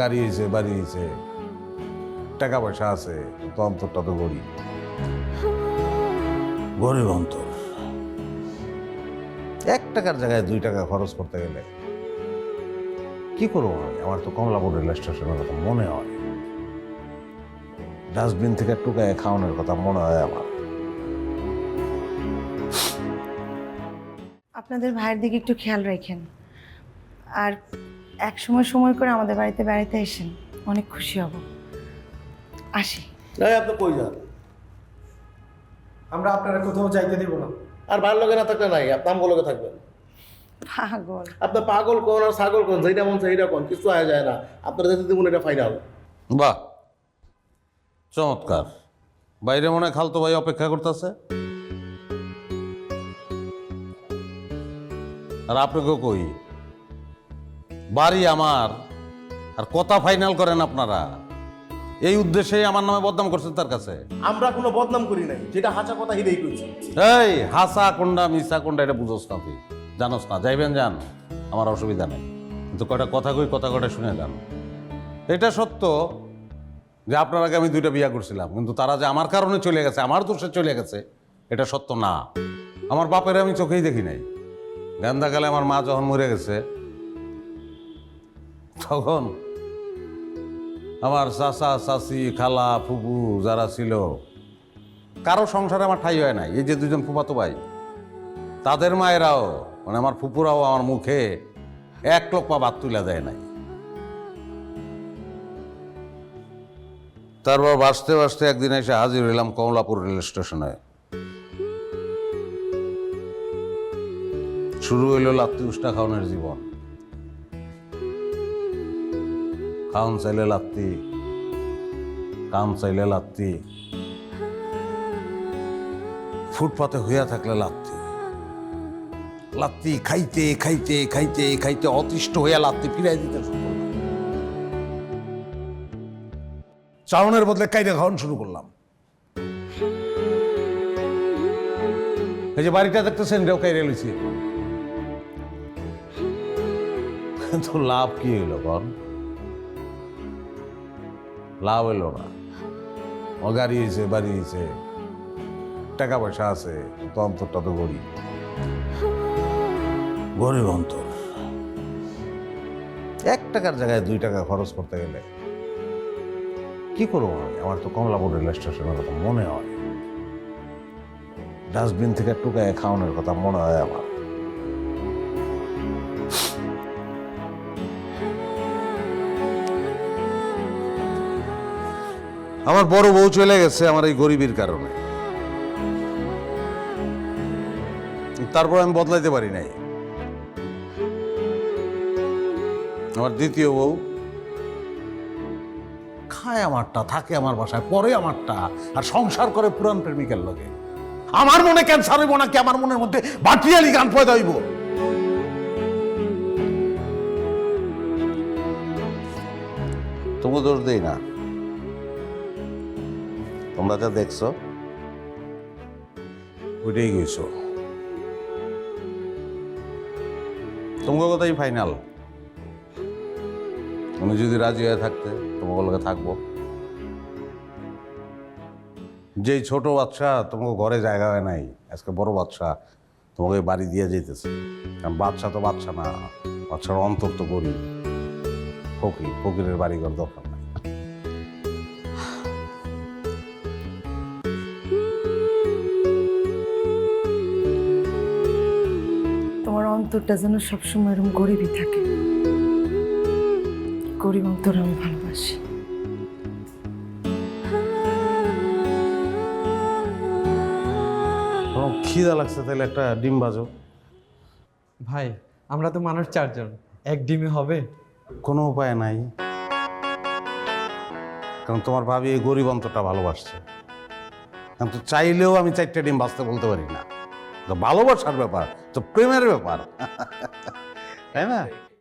গাড়ি হয়েছে, বাড়ি হয়েছে। টাকা পয়সা আছে, তো অন্তরটা তো গরিব গরিব অন্তর। এক টাকার জায়গায় দুই টাকা খরচ করতে গেলে কি করব আমি? আমার তো কমলাপুর রেল স্টেশনের কথা মনে হয়। ডাস্টবিন থেকে টুকায় খাওয়ানোর কথা মনে হয় আমার। আপনাদের ভাইয়ের দিকে একটু খেয়াল রাখেন। আর এক সময় সময় করে আমাদের বাড়িতে বেড়াতে এসেন অনেক খুশি হব। আসি। এই আপনি কই যান? আমরা আপনারা কোথাও যাইতে দেব না। আর ভালো লগে না থাকলে নাই আপনি আমগো লগে থাকবেন। পাগল। আপনি পাগল কোন আর ছাগল কোন যেটা মন সেইটা কোন কিছু আয় যায় না। আপনার যেতে দেবুন এটা ফাইনাল বাহ। চমৎকার। বাইরে মনে হয় খালতো ভাই অপেক্ষা করতেছে। আর আপনাকে কই? বাড়ি আমার। আর কথা ফাইনাল করেন আপনারা। এই উদ্দেশ্যেই আমার নামে বদনাম করছেন তার কাছে। আমরা কোনো বদনাম করি নাই। যেটা হাঁচা কথা হিরেই কইছি। এই হাসা কোনটা মিসা কোনটা এটা বুঝোস না তুই। জানোস না যাইবেন যান। আমার অসুবিধা নেই। কিন্তু কয়টা কথা কই কথা কটা শুনে যান। এটা সত্য যে আপনার আগে আমি দুইটা বিয়া করছিলাম। কিন্তু তারা যে আমার কারণে চলে গেছে আমার দোষে চলে গেছে এটা সত্য না। আমার বাপের আমি চোখেই দেখি নাই। গান্দাকালে আমার মা যখন মরে গেছে তখন আমার চাচা, চাচি, খালা, ফুপু যারা ছিল, কারও সংসারে আমার ঠাই হয় নাই। এই যে দুজন ফুপাতো ভাই, তাদের মায়েরাও মানে আমার ফুপুরাও আমার মুখে এক লোক ভাত তুলে দেয় নাই। তারপর বাঁচতে বাঁচতে একদিন এসে হাজির হইলাম কমলাপুর রেল স্টেশনে। শুরু হইল লাত্তি উষ্টা খাওয়ানোর জীবন। খাওন চাইলে লাত্তি, কাম চাইলে লাত্তি। ফুটপাতে হইয়া থাকলে লাত্তি। লাত্তি খাইতে খাইতে খাইতে খাইতে অতিষ্ঠ হইয়া লাত্তি ফিরাই দিতে চাউনের বদলে কাইতে খাওয়ান শুরু করলাম। এই যে বাড়িটা দেখতেছেন রেও কাইরে লইছি। লাভ কি হইল কন লাভ হইল না। ও গাড়ি হয়েছে বাড়ি হয়েছে টাকা পয়সা আছে তো অন্তরটা তো গরিব। গরিব অন্তর। এক টাকার জায়গায় দুই টাকা খরচ করতে গেলে কি করব আমি? আমার তো কমলাপুর রেল স্টেশনের কথা মনে হয়। ডাস্টবিন থেকে টুকায় খাওয়ানোর কথা মনে হয় আমার। আমার বড় বউ চলে গেছে আমার এই গরিবের কারণে। তারপর আমি বদলাইতে পারি নাই। আমার দ্বিতীয় বউ। খায় আমারটা, থাকে আমার বাসায়, পরে আমারটা, আর সংসার করে পুরান প্রেমিকের লগে। আমার মনে ক্যান্সার হইব নাকি আমার মনের মধ্যে বাটিয়ালি গান পয়দা হইব? তবু দোষ দেই না। তোমরা যা দেখছ, ওইটাই গেছো তোমার কথাই ফাইনাল তুমি যদি রাজি হয়ে থাকতে, তোমাকে লগে থাকব। যেই ছোট বাচ্চা তোমাকে ঘরে জায়গা হয় নাই, আজকে বড় বাচ্চা তোমাকে বাড়ি দিয়ে যেতেছে কারণ বাচ্চা তো বাচ্চা না, বাচ্চার অন্তর তো গরিব। ফকির, ফকিরের বাড়ি ঘর দরকার অন্তরটা যেন সবসময় এরকম গরিবই থাকে। গরিব অন্তর আমি ভালোবাসি। তোমার খিদা লাগছে তাহলে একটা ডিম বাজো ভাই আমরা তো মানুষ চারজন। এক ডিমে হবে? কোনো উপায় নাই। কারণ তোমার ভাবি এই গরিব অন্তরটা ভালোবাসছে। কারণ তো চাইলেও আমি চারটে ডিম বাঁচতে বলতে পারি না। ভালোবাসার ব্যাপার তো প্রেমের ব্যাপার। তাই না?